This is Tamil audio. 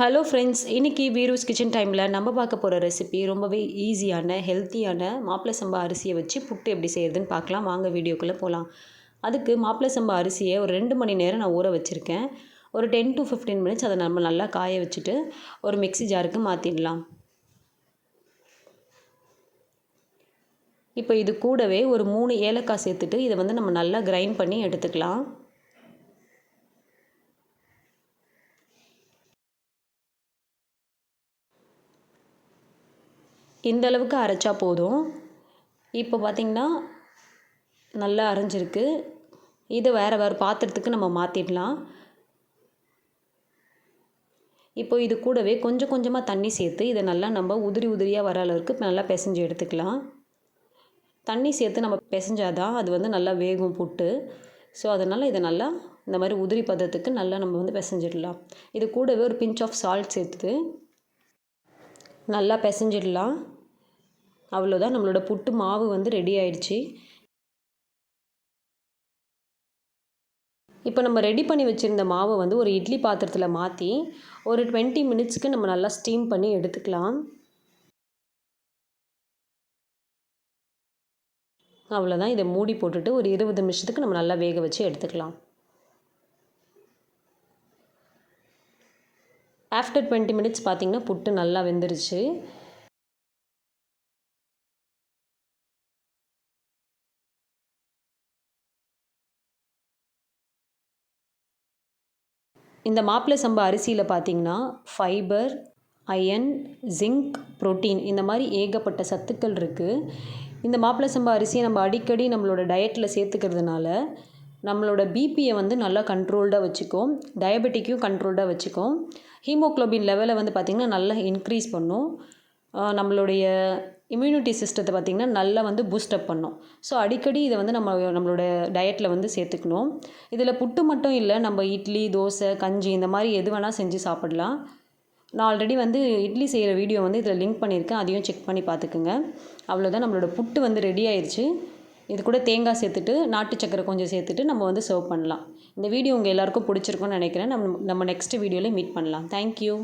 ஹலோ ஃப்ரெண்ட்ஸ் இன்றைக்கி வீரூஸ் கிச்சன் டைமில் நம்ம பார்க்க போகிற ரெசிபி ரொம்பவே ஈஸியான ஹெல்த்தியான மாப்பிள சம்பா அரிசியை வச்சு புட்டு எப்படி செய்கிறதுன்னு பார்க்கலாம். வாங்க வீடியோக்குள்ளே போகலாம் அதுக்கு மாப்பிள சம்பா அரிசியை ஒரு ரெண்டு மணி நேரம் நான் ஊற வச்சுருக்கேன். ஒரு டென் டு ஃபிஃப்டீன் மினிட்ஸ் அதை நம்ம நல்லா காய வச்சுட்டு ஒரு மிக்ஸி ஜாருக்கு மாற்றிடலாம் இப்போ இது கூடவே ஒரு மூணு ஏலக்காய் சேர்த்துட்டு இதை வந்து நம்ம நல்லா கிரைண்ட் பண்ணி எடுத்துக்கலாம். இந்த அளவுக்கு அரைச்சா போதும். இப்போ பார்த்திங்கன்னா நல்லா அரைஞ்சிருக்கு. இதை வேறு வேறு பாத்திரத்துக்கு நம்ம மாற்றிடலாம் இப்போ இது கூடவே கொஞ்சம் கொஞ்சமாக தண்ணி சேர்த்து இதை நல்லா நம்ம உதிரி உதிரியாக வர அளவுக்கு நல்லா பிசைஞ்சு எடுத்துக்கலாம். தண்ணி சேர்த்து நம்ம பிசைஞ்சாதான் அது வந்து நல்லா வேகும் புட்டு. ஸோ அதனால் இதை நல்லா இந்த மாதிரி உதிரி பதத்துக்கு நல்லா நம்ம வந்து பிசைஞ்சிடலாம். இது கூடவே ஒரு பிஞ்ச் ஆஃப் சால்ட் சேர்த்து நல்லா பிசைஞ்சிடலாம். அவ்வளோதான் நம்மளோட புட்டு மாவு வந்து ரெடி ஆயிடுச்சு. இப்போ நம்ம ரெடி பண்ணி வச்சுருந்த மாவை வந்து ஒரு இட்லி பாத்திரத்தில் மாற்றி ஒரு டுவெண்ட்டி மினிட்ஸ்க்கு நம்ம நல்லா ஸ்டீம் பண்ணி எடுத்துக்கலாம். அவ்வளோதான் இதை மூடி போட்டுட்டு ஒரு இருபது நிமிஷத்துக்கு நம்ம நல்லா வேக வச்சு எடுத்துக்கலாம். ஆஃப்டர் டுவெண்ட்டி மினிட்ஸ் பார்த்திங்கன்னா புட்டு நல்லா வெந்துருச்சு. இந்த மாப்பிள்ளை சம்பா அரிசியில் பார்த்திங்கன்னா ஃபைபர் அயன் ஜிங்க் ப்ரோட்டீன் இந்த மாதிரி ஏகப்பட்ட சத்துக்கள் இருக்குது இந்த மாப்பிள்ளை சம்பா அரிசியை நம்ம அடிக்கடி நம்மளோட டயட்டில் சேர்த்துக்கிறதுனால நம்மளோட பிபியை வந்து நல்லா கண்ட்ரோல்டாக வச்சுக்கும் டயபெட்டிக்கையும் கண்ட்ரோல்டாக வச்சுக்கும் ஹீமோக்ளோபின் லெவலை வந்து பார்த்திங்கன்னா நல்லா இன்க்ரீஸ் பண்ணும். நம்மளுடைய இம்யூனிட்டி சிஸ்டத்தை பார்த்திங்கன்னா நல்லா வந்து பூஸ்டப் பண்ணும். ஸோ அடிக்கடி இதை வந்து நம்ம நம்மளோட டயட்டில் வந்து சேர்த்துக்கணும். இதில் புட்டு மட்டும் இல்லை நம்ம இட்லி தோசை கஞ்சி இந்த மாதிரி எது வேணால் செஞ்சு சாப்பிடலாம். நான் ஆல்ரெடி வந்து இட்லி செய்கிற வீடியோ வந்து இதில் லிங்க் பண்ணியிருக்கேன். அதையும் செக் பண்ணி பார்த்துக்குங்க அவ்வளோதான் நம்மளோட புட்டு வந்து ரெடி ஆயிடுச்சு இது கூட தேங்காய் சேர்த்துட்டு நாட்டு சக்கரை கொஞ்சம் சேர்த்துட்டு நம்ம வந்து சர்வ் பண்ணலாம். இந்த வீடியோ உங்கள் எல்லாருக்கும் பிடிச்சிருக்கும்னு நினைக்கிறேன். நம்ம நம்ம நெக்ஸ்ட் வீடியோவில் மீட் பண்ணலாம். தேங்க்யூ